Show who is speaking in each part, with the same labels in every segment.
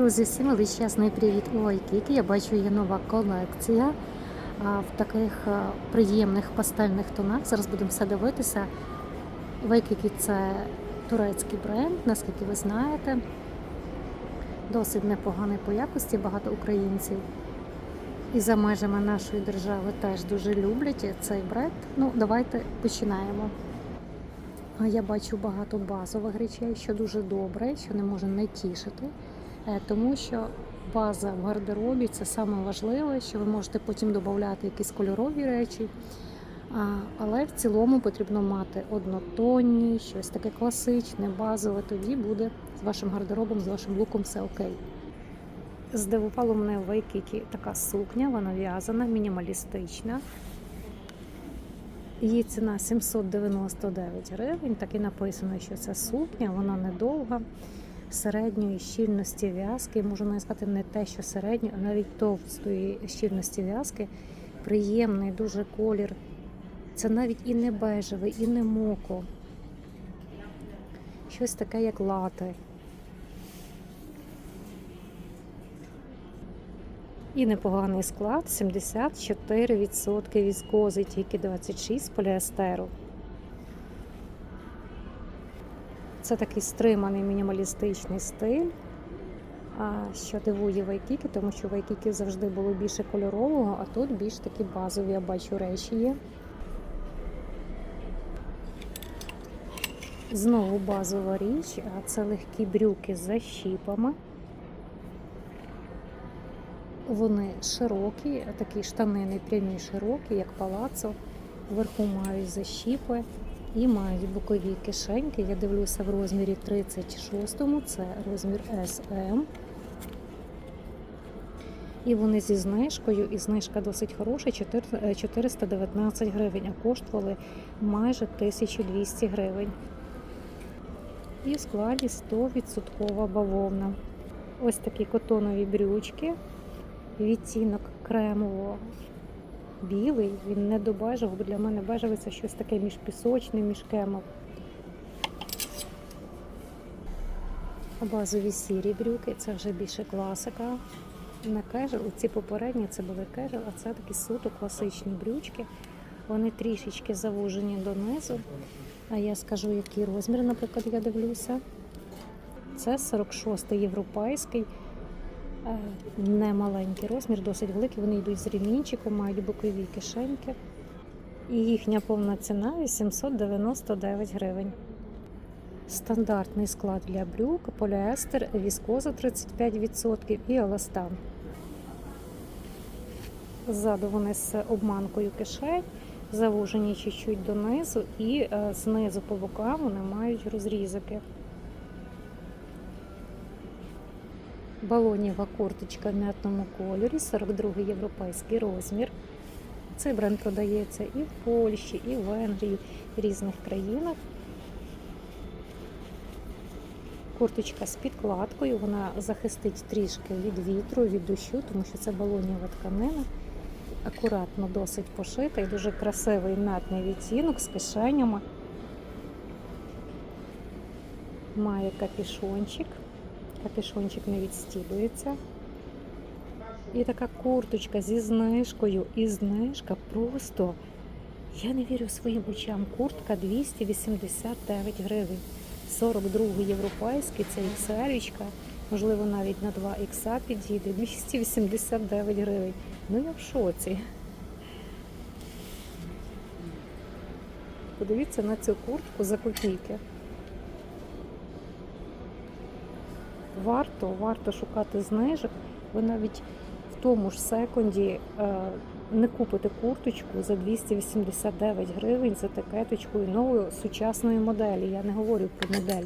Speaker 1: Друзі, всім величезний привіт у Вайкікі. Я бачу, є нова колекція в таких приємних пастельних тонах. Зараз будемо все дивитися. Вайкікі це турецький бренд, наскільки ви знаєте. Досить непоганий по якості, багато українців. І за межами нашої держави теж дуже люблять цей бренд. Ну, давайте починаємо. Я бачу багато базових речей, що дуже добре, що не може не тішити, тому що база в гардеробі це саме важливе, що ви можете потім додати якісь кольорові речі. Але в цілому потрібно мати однотонні, щось таке класичне, базове. Тоді буде з вашим гардеробом, з вашим луком все окей. Здивувало мене в Вайкікі така сукня, вона в'язана, мінімалістична. Її ціна 799 гривень. Так і написано, що це сукня, вона недовга, середньої щільності в'язки. Можу навіть сказати, не те, що середньої, а навіть товстої щільності в'язки. Приємний дуже колір. Це навіть і не бежевий, і не моко. Щось таке, як лати. І непоганий склад 74% віскози, тільки 26 поліестеру. Це такий стриманий мінімалістичний стиль, що дивує Вайкіки, тому що Вайкіки завжди було більше кольорового, а тут більш такі базові, я бачу, речі є. Знову базова річ, а це легкі брюки з защіпами. Вони широкі, такі штанини прямі широкі, як палацо. Вверху мають защіпи і мають бокові кишеньки. Я дивлюся в розмірі 36, це розмір SM. І вони зі знижкою, і знижка досить хороша, 419 гривень, а коштували майже 1200 гривень. І в складі 100% бавовна. Ось такі котонові брючки відтінок кремово білий, він не до бежевого, бо для мене бежевий це щось таке між пісочним, між кремом. Базові сірі брюки, це вже більше класика. Не кежел, ці попередні це були кежел, а це такі суто класичні брючки. Вони трішечки завужені донизу. А я скажу, який розмір, наприклад, я дивлюся. Це 46-й європейський. Е, не маленький розмір, досить великий. Вони йдуть з ремінчиком, мають бокові кишеньки. І їхня повна ціна 899 гривень. Стандартний склад для брюк, поліестер, віскоза 35% і еластан. Ззаду вони з обманкою кишень, завужені чуть-чуть донизу, і е, знизу по бокам вони мають розрізики. Балоніва курточка в м'ятному кольорі, 42 європейський розмір. Цей бренд продається і в Польщі, і в Венгрії, в різних країнах. Курточка з підкладкою, вона захистить трішки від вітру, від дощу, тому що це балоніва тканина. Акуратно досить пошита і дуже красивий м'ятний відтінок з кишенями. Має капішончик. Капюшончик не відстібується. І така курточка зі знижкою. І знижка просто, я не вірю своїм очам. Куртка 289 гривень. 42 європейський, це XL, можливо, навіть на 2 ікса підійде. 289 гривень. Ну я в шоці. Подивіться на цю куртку за копійки. Варто, варто шукати знижок. Ви навіть в тому ж секунді е, не купите курточку за 289 гривень з етикеточкою нової сучасної моделі. Я не говорю про модель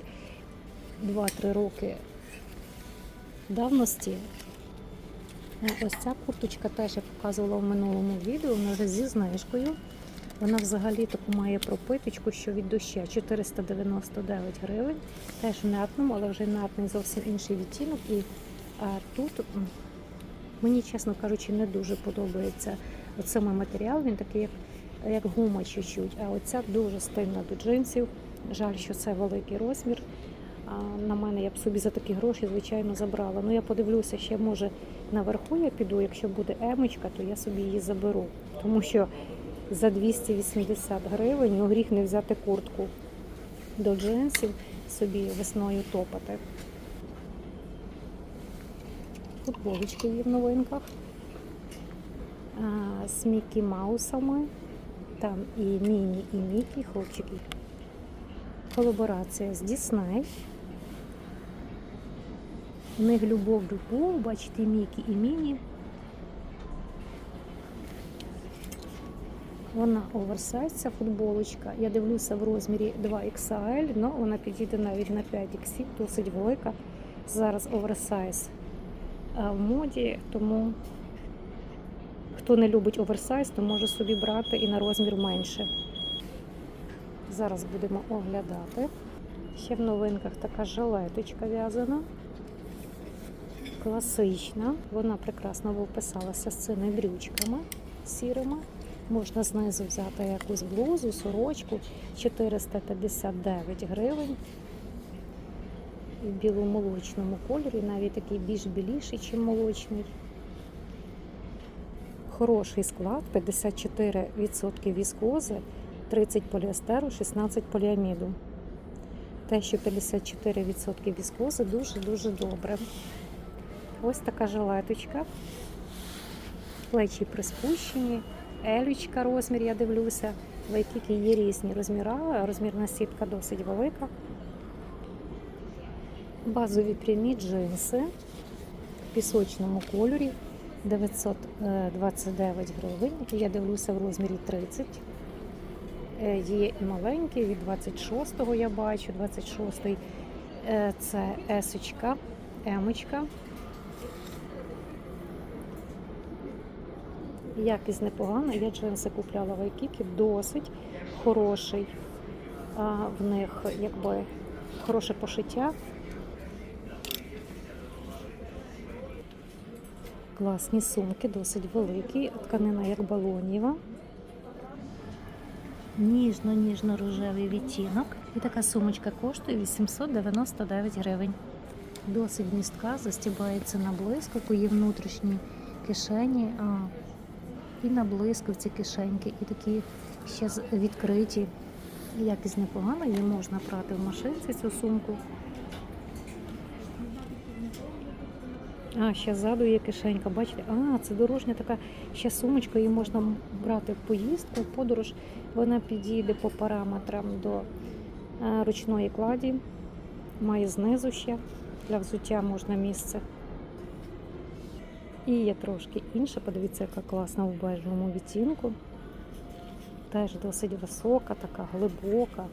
Speaker 1: 2-3 роки давності. Ось ця курточка теж я показувала в минулому відео, вона вже зі знижкою. Вона взагалі таку має пропиточку, що від доща 499 гривень. Теж в м'ятному, але вже м'ятний зовсім інший відтінок. І а, тут мені, чесно кажучи, не дуже подобається от саме матеріал. Він такий, як як гума чуть-чуть. А оця дуже стильна до джинсів. Жаль, що це великий розмір. А на мене я б собі за такі гроші, звичайно, забрала. Ну я подивлюся, ще може наверху я піду. Якщо буде емочка, то я собі її заберу. Тому що за 280 гривень ну, гріх не взяти куртку до джинсів собі весною топати. Футболочки є в новинках. А, з Мікі Маусами. Там і Міні, і Мікі, хлопчики. Колаборація з Дісней. У них любов любов, бачите, Мікі і Міні. Вона оверсайз, ця футболочка. Я дивлюся в розмірі 2XL, але вона підійде навіть на 5XL, досить велика. Зараз оверсайз в моді, тому хто не любить оверсайз, то може собі брати і на розмір менше. Зараз будемо оглядати. Ще в новинках така жилеточка в'язана. Класична. Вона прекрасно виписалася з цими брючками сірими. Можна знизу взяти якусь блузу, сорочку 459 гривень. В біломолочному кольорі, навіть такий більш біліший, ніж молочний. Хороший склад, 54% віскози, 30 поліестеру, 16 поліаміду. Те, що 54% віскози, дуже-дуже добре. Ось така жилеточка. Плечі приспущені, елючка розмір, я дивлюся. Вайкіки є різні розміри, розмірна сітка досить велика. Базові прямі джинси в пісочному кольорі 929 гривень. Я дивлюся в розмірі 30. Е, Є і маленькі, від 26-го я бачу, 26-й е, це есочка, емочка. Якість непогана. Я джинси купляла в Айкікі, досить хороший. А, в них якби хороше пошиття. Класні сумки, досить великі, тканина як балоніва. Ніжно-ніжно-рожевий відтінок. І така сумочка коштує 899 гривень. Досить містка, застібається на блискавку, є внутрішні кишені. І на блискавці кишеньки, і такі ще відкриті. Якість непогана, її можна прати в машинці цю сумку. А, ще ззаду є кишенька, бачите? А, це дорожня така ще сумочка, її можна брати в поїздку, в подорож. Вона підійде по параметрам до е, ручної кладі. Має знизу ще для взуття можна місце. І є трошки інша, подивіться, яка класна в бежевому відтінку. Теж досить висока, така глибока.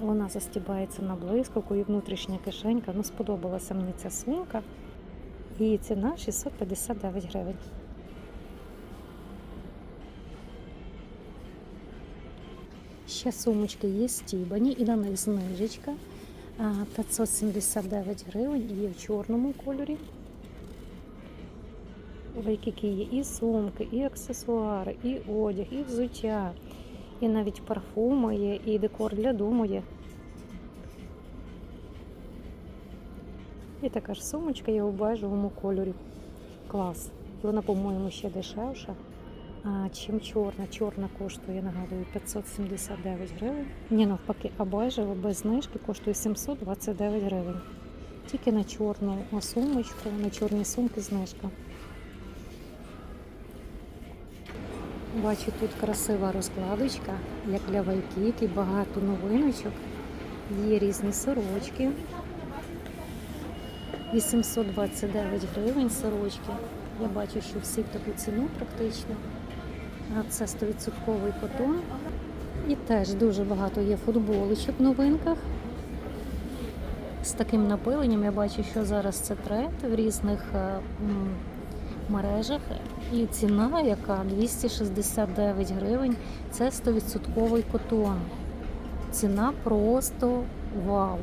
Speaker 1: Вона застібається на блискавку і внутрішня кишенька. Ну, сподобалася мені ця сумка. Її ціна 659 гривень. Ще сумочки є стібані і на них знижечка. 579 гривень є в чорному кольорі. Які є і сумки, і аксесуари, і одяг, і взуття, і навіть парфуми є, і декор для дому є. І така ж сумочка є у бежевому кольорі. Клас. Вона, по-моєму, ще дешевша, а, чим чорна. Чорна коштує, нагадую, 579 гривень. Ні, навпаки, а бежева без знижки коштує 729 гривень. Тільки на чорну сумочку, на чорні сумки знижка. Бачу, тут красива розкладочка, як для вайкіки, багато новиночок. Є різні сорочки. 829 гривень сорочки. Я бачу, що всі в таку ціну практично. Це 100% котон. І теж дуже багато є футболочок в новинках. З таким напиленням я бачу, що зараз це тренд в різних е, мережах. І ціна, яка 269 гривень, це 100% котон. Ціна просто вау.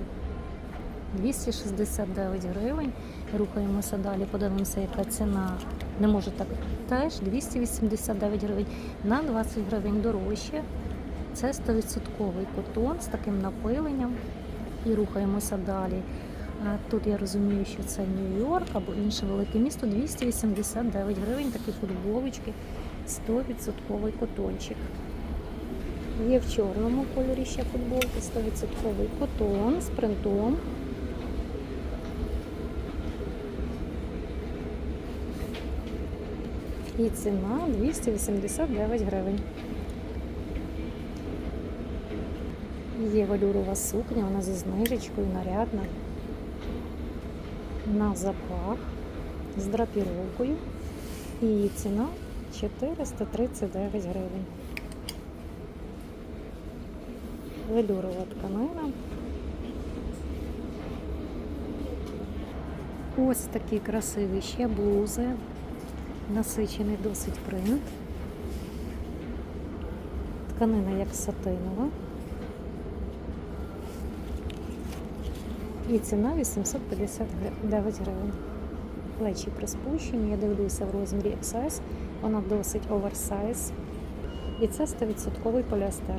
Speaker 1: 269 гривень. Рухаємося далі, подивимося, яка ціна. Не може так. Теж 289 гривень. На 20 гривень дорожче. Це 100% котон з таким напиленням. І рухаємося далі. А тут я розумію, що це Нью-Йорк або інше велике місто. 289 гривень, такі футболочки, 100% котончик. Є в чорному кольорі ще футболки, 100% котон з принтом. І ціна 289 гривень. Є валюрова сукня, вона зі знижечкою, нарядна. На запах з драпіровкою. І ціна 439 гривень. Велюрова тканина. Ось такі красиві ще блузи. Насичений досить принт. Тканина як сатинова. І ціна 859 гривень. Плечі приспущені, я дивлюся в розмірі XS, вона досить оверсайз. І це 100% поліестер.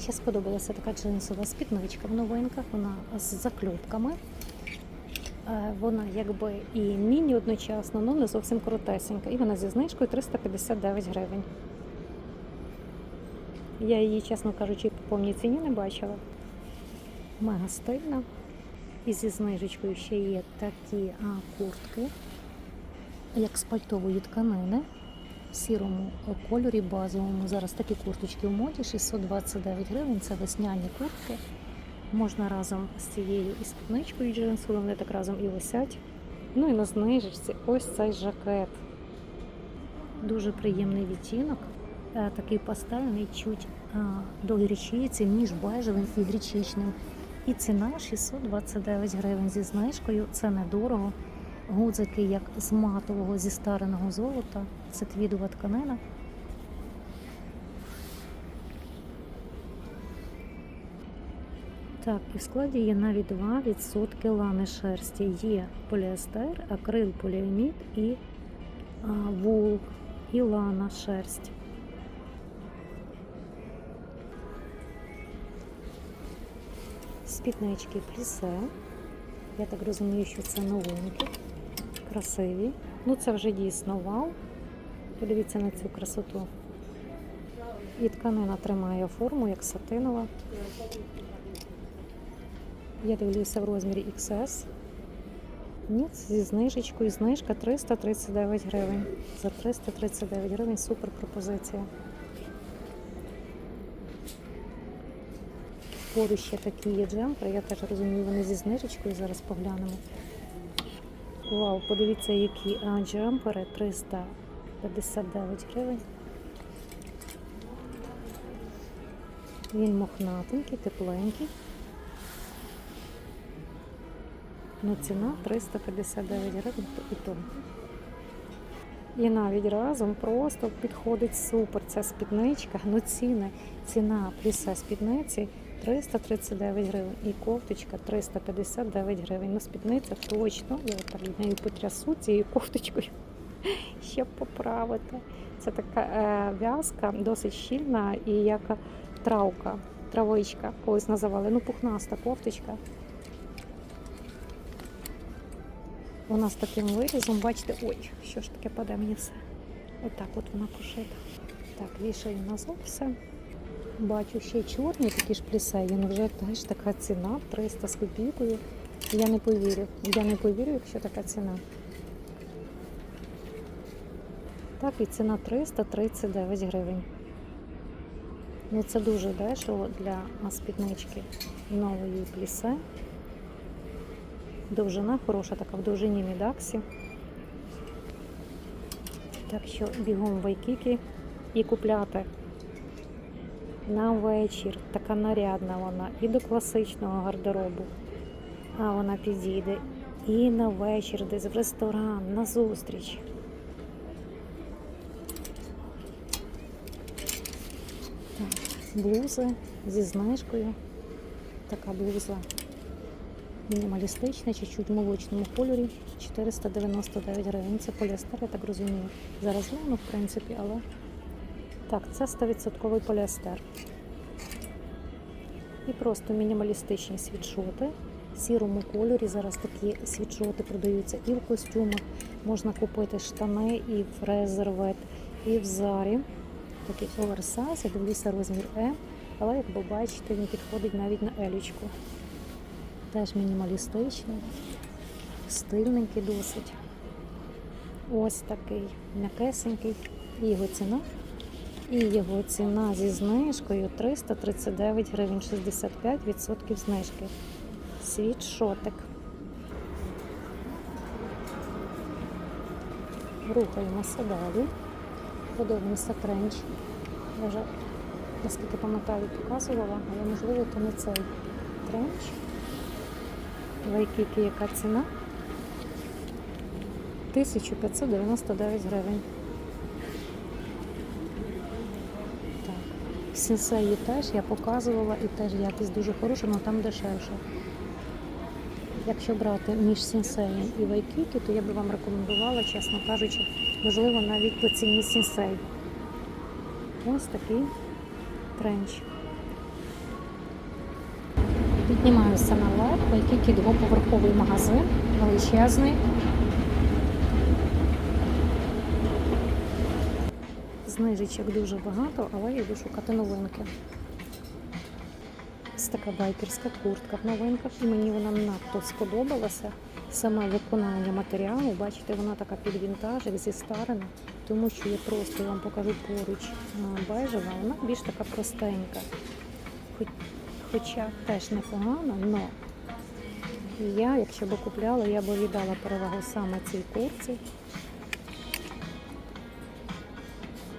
Speaker 1: Ще сподобалася така джинсова спідничка в новинках, вона з закльопками. Е, Вона якби і міні одночасно, але не зовсім коротесенька. І вона зі знижкою 359 гривень. Я її, чесно кажучи, по повній ціні не бачила. Мега стильна. І зі знижечкою ще є такі а, куртки, як з пальтової тканини в сірому кольорі базовому. Зараз такі курточки в моді 629 гривень. Це весняні куртки. Можна разом з цією і спідничкою джинсовою, вони так разом і висять. Ну і на знижечці ось цей жакет. Дуже приємний відтінок. Е, Такий пастельний, чуть е, до гречиці, між бежевим і гречичним. І ціна 629 гривень зі знижкою. Це недорого. Гудзики як з матового зі стареного золота. Це твідова тканина. Так, і в складі є навіть 2% лани шерсті. Є поліестер, акрил, поліамід і а, вул, і лана шерсть. Спіднички плісе. Я так розумію, що це новинки. Красиві. Ну це вже дійсно вау. Подивіться на цю красоту. І тканина тримає форму, як сатинова. Я дивлюся в розмірі XS. Ні, зі знижечкою. Знижка 339 гривень. За 339 гривень супер пропозиція. Поруч ще такі є джемпери, я теж розумію, вони зі знижечкою. Зараз поглянемо. Вау, подивіться, які джемпери 359 гривень. Він мохнатенький, тепленький. Ну, ціна 359 гривень і то. І навіть разом просто підходить супер ця спідничка. Ну ціни, ціна пліса спідниці 339 гривень і кофточка 359 гривень. Ну спідниця точно, я так нею потрясу цією кофточкою, щоб поправити. Це така е, в'язка, досить щільна і як травка, травичка, колись називали. Ну, пухнаста кофточка. Вона з таким вирізом, бачите, ой, що ж таке паде мені все. Отак от вона пошита. Так, вішаю назад все. Бачу ще чорні такі ж плісеї, ну вже теж така ціна 300 з копійкою. Я не повірю. Я не повірю, якщо така ціна. Так, і ціна 339 гривень. Ну це дуже дешево для спіднички нової плісе. Довжина хороша така в довжині мідаксі. Так що бігом вайкіки і купляти на вечір. Така нарядна вона і до класичного гардеробу. А вона підійде і на вечір, десь в ресторан, на зустріч. Так, блузи зі знижкою. Така блуза мінімалістична, чуть-чуть в молочному кольорі 499 гривень. Це поліестер, я так розумію. Зараз гляну, в принципі, але Так, це 100% поліестер. І просто мінімалістичні світшоти в сірому кольорі. Зараз такі світшоти продаються і в костюмах. Можна купити штани і в резервет, і в зарі. Такий оверсайз, я дивлюся розмір М, але як ви бачите, він підходить навіть на елічку. Теж мінімалістичний, стильненький досить. Ось такий м'якесенький. І його ціна. І його ціна зі знижкою 339 гривень 65% знижки. Світшотик. Рухаємося далі. Подивимося тренч. Я вже, наскільки пам'ятаю, показувала, але можливо то не цей тренч. Вайкіки яка ціна? 1599 гривень. Так. Сінсеї теж я показувала і теж якість дуже хороша, але там дешевше. Якщо брати між сінсеєм і вайкіки, то я би вам рекомендувала, чесно кажучи, можливо, навіть по ціні сінсей. Ось такий тренч. Піднімаюся на лед, вайкіки двоповерховий магазин, величезний. Знижечок дуже багато, але я йду шукати новинки. Ось така байкерська куртка в новинках, і мені вона надто сподобалася. Саме виконання матеріалу, бачите, вона така під вінтажик, зі старина, тому що я просто вам покажу поруч бежева, вона більш така простенька. Хоч- Хоча теж непогано, але я, якщо б купляла, я б віддала перевагу саме цій куртці.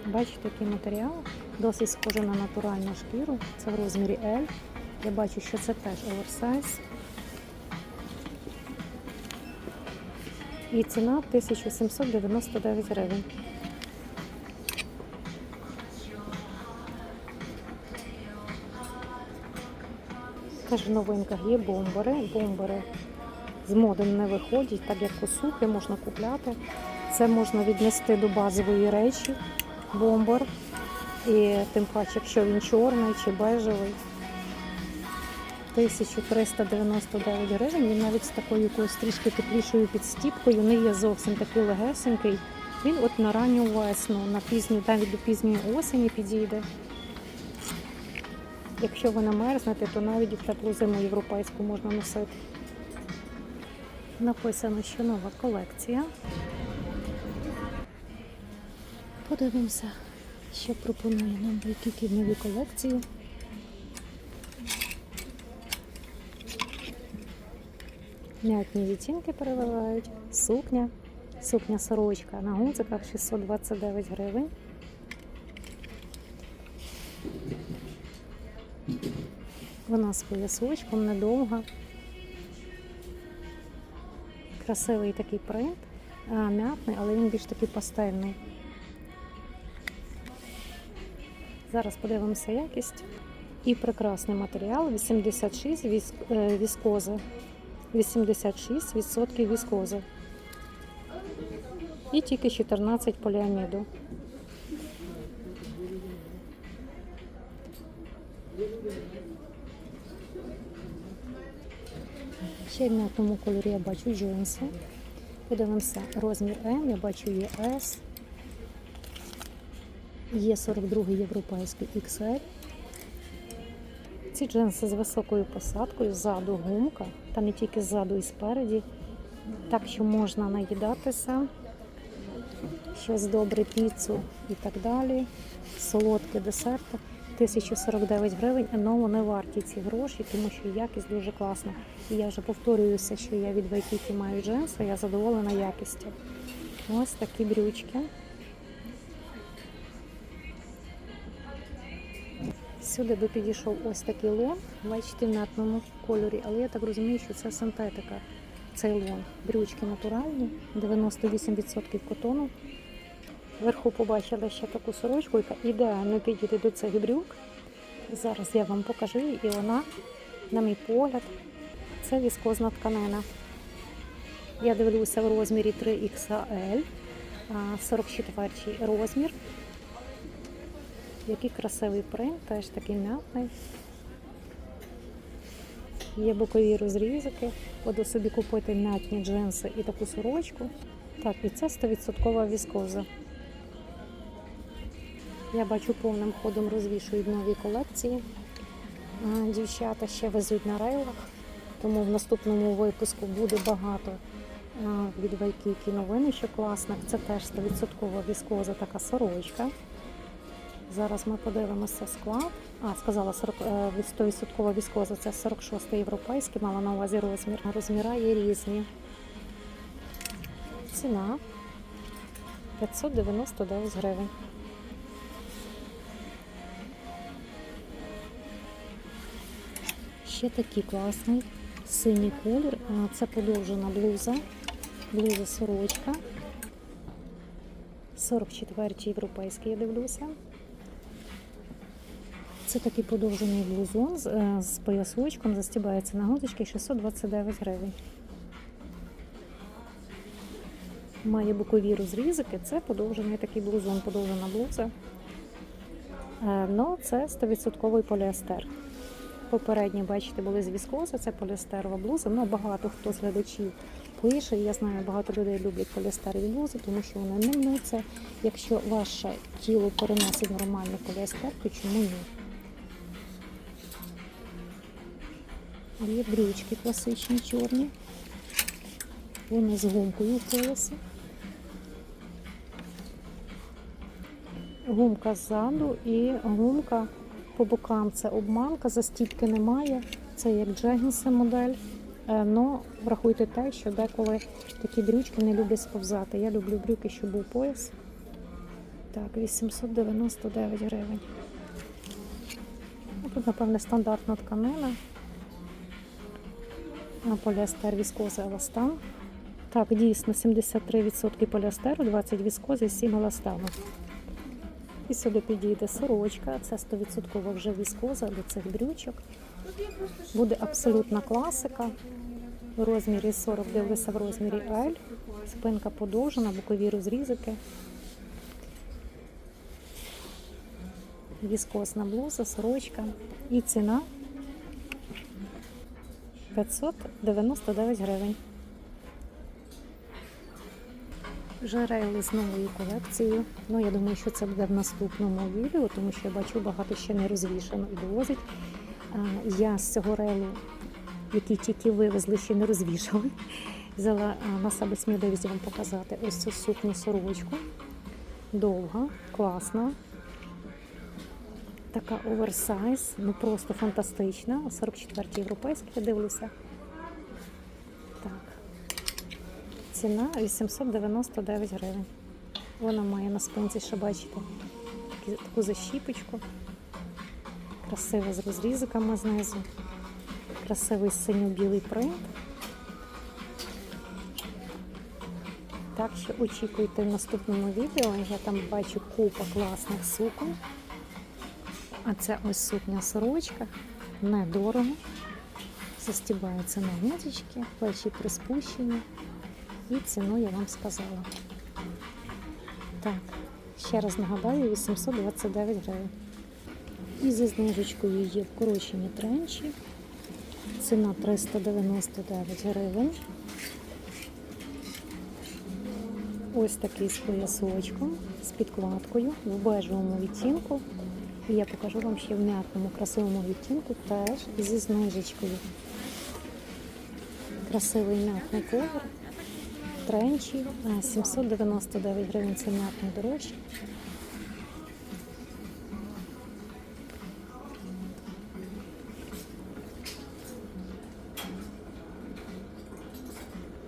Speaker 1: Бачите, який матеріал, досить схожий на натуральну шкіру. Це в розмірі L. Я бачу, що це теж оверсайз. І ціна 1799 гривень. Теж в новинках є бомбери. Бомбери з моди не виходять, так як косухи можна купляти. Це можна віднести до базової речі, бомбер. І тим паче, якщо він чорний чи бежевий. 1399 гривень. Він навіть з такою якоюсь трішки теплішою підстіпкою, не є зовсім такий легесенький. Він от на ранню весну, на пізню, навіть до пізньої осені підійде. Якщо ви намерзнете, то навіть і теплу зиму європейську можна носити. Написано, що нова колекція. Подивимося, що пропонує нам Вайкікі в новій колекції. М'ятні відтінки переливають. Сукня. Сукня сорочка на гудзиках 629 гривень. Вона з поясочком недовга. Красивий такий принт, м'ятний, але він більш такий пастельний. Зараз подивимося якість. І прекрасний матеріал 86 віс- е, віскози. 86% віскози. І тільки 14 поліаміду. Ще в м'ятному кольорі я бачу джинси. Подивимося розмір М, я бачу є S. Є 42 європейський XL. Ці джинси з високою посадкою, ззаду гумка, та не тільки ззаду і спереді. Так що можна наїдатися, щось добре, піцу і так далі. Солодкі десерти. 1049 гривень, але вони варті ці гроші, тому що якість дуже класна. І я вже повторююся, що я від Вайкіті маю джинси, я задоволена якістю. Ось такі брючки. Сюди би підійшов ось такий лон, бачите, в м'ятному кольорі, але я так розумію, що це синтетика. Цей лон. Брючки натуральні, 98% котону. Вверху побачила ще таку сорочку, яка ідеально підійде до цих брюк. Зараз я вам покажу її, і вона, на мій погляд, це віскозна тканина. Я дивлюся в розмірі 3XL, а, 44 розмір. Який красивий принт, теж такий м'ятний. Є бокові розрізики. Буду собі купити м'ятні джинси і таку сорочку. Так, і це 100% віскоза. Я бачу повним ходом розвішують нові колекції. Дівчата ще везуть на рейлах, тому в наступному випуску буде багато від Вайкікі новиночок класних. Це теж 100% віскоза така сорочка. Зараз ми подивимося склад. А, сказала 40, е, 100% віскоза, це 46 європейський, мала на увазі розмір. Розміра є різні. Ціна 599 гривень. Ще такий класний синій колір. Це подовжена блуза. Блуза сорочка. 44-й європейський, я дивлюся. Це такий подовжений блузон з, е, з поясочком, застібається на гудочки 629 гривень. Має бокові розрізики, це подовжений такий блузон, подовжена блуза. Е, Ну, це 100% поліестер. Попередні, бачите, були з віскоза, це поліестерова блуза. Ну, багато хто з глядачів пише. Я знаю, багато людей люблять поліестерові блузи, тому що вони не мнуться. Якщо ваше тіло переносить нормальний поліестер, то чому ні? Є брючки класичні чорні. Вони з гумкою поясі. Гумка ззаду і гумка по бокам. Це обманка, застіпки немає. Це як джегінси модель. Е, Но врахуйте те, що деколи такі брючки не люблять сповзати. Я люблю брюки, щоб був пояс. Так, 899 гривень. Ну, Тут, напевне, стандартна тканина. А поліестер віскоза еластан. Так, дійсно, 73% поліестеру, 20 віскози, 7 еластану. І сюди підійде сорочка, це 100% вже віскоза до цих брючок. Буде абсолютна класика. У розмірі 40 дивлюся в розмірі L. Спинка подовжена, бокові розрізики. Віскозна блуза, сорочка. І ціна 599 гривень. Жерели з новою колекцією. Ну, я думаю, що це буде в наступному відео, тому що я бачу багато ще не розвішано і довозить. Я з цього рейлу, який тільки вивезли, ще не розвішали. Взяла на себе сміливість вам показати ось цю сукню сорочку. Довга, класна. Така оверсайз, ну просто фантастична. 44 європейський, я дивлюся. Так. Ціна 899 гривень. Вона має на спинці, ще бачите, таку защіпочку. Красива з розрізиками знизу. Красивий синьо-білий принт. Так що очікуйте в наступному відео. Я там бачу купа класних суконь. А це ось сукня сорочка. Недорого. Застібаються на ниточки, плечі приспущені. І ціну я вам сказала. Так, ще раз нагадаю, 829 гривень. І зі знижечкою є вкорочені тренчі. Ціна 399 гривень. Ось такий з поясочком, з підкладкою в бежевому відтінку. І я покажу вам ще в м'ятному красивому відтінку теж зі знижечкою. Красивий м'ятний колір. Тренчі е, 799 гривень це м'ятний дорожче.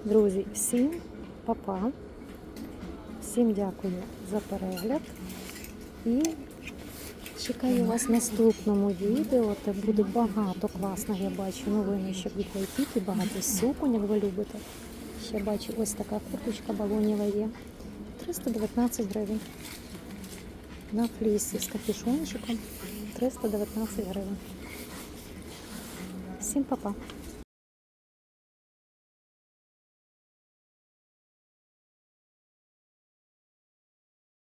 Speaker 1: Друзі, всім па-па. Всім дякую за перегляд. І чекаю вас в наступному відео. Де буде багато класних, я бачу новиночок від Вайкіки, багато суконь, як ви любите. Ще бачу ось така курточка балонева є. 319 гривень. На флісі з капюшончиком 319 гривень. Всім па-па.